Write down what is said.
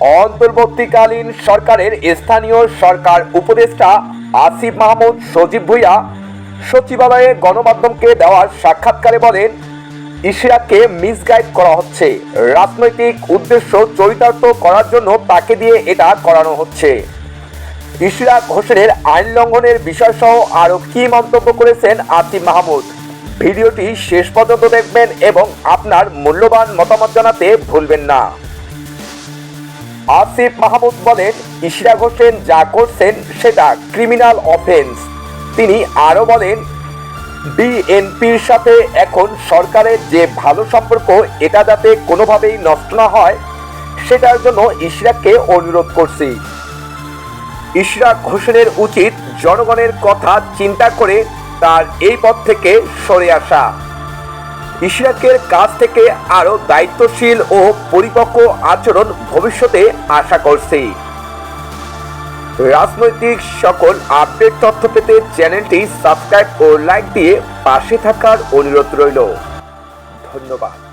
অন্তর্বর্তীকালীন সরকারের স্থানীয় সরকার উপদেষ্টা আসিফ মাহমুদ, সজীব ভুইয়া সচিবালয়ে গণমাধ্যমকে দেওয়া সাক্ষাৎকারে বলেন ইশরাককে মিসগাইড করা হচ্ছে। রাজনৈতিক উদ্দেশ্য চরিতার্থ করার জন্য তাকে দিয়ে এটা করানো হচ্ছে। ইশরাক হোসেনের আইন লঙ্ঘনের বিষয়সহ আরও কী মন্তব্য করেছেন আসিফ মাহমুদ? ভিডিওটি শেষ পর্যন্ত দেখবেন এবং আপনার মূল্যবান মতামত জানাতে ভুলবেন না। আসিফ মাহমুদ বলেন, ইশরাক হোসেন যা করছেন সেটা ক্রিমিনাল অফেন্স তিনি আরও বলেন, বিএনপির সাথে এখন সরকারের যে ভালো সম্পর্ক, এটা যাতে কোনোভাবেই নষ্ট না হয়, সেটার জন্য ইশরাককে অনুরোধ করছি। ইশরাক হোসেনের উচিত জনগণের কথা চিন্তা করে তার এই পথ থেকে সরে আসা। ইশরাকের কাছ থেকে আরও দায়িত্বশীল ও পরিপক্ক আচরণ ভবিষ্যতে আশা করছি। রাজনৈতিক সকল আপডেট তথ্য পেতে চ্যানেলটি সাবস্ক্রাইব ও লাইক দিয়ে পাশে থাকার অনুরোধ রইল। ধন্যবাদ।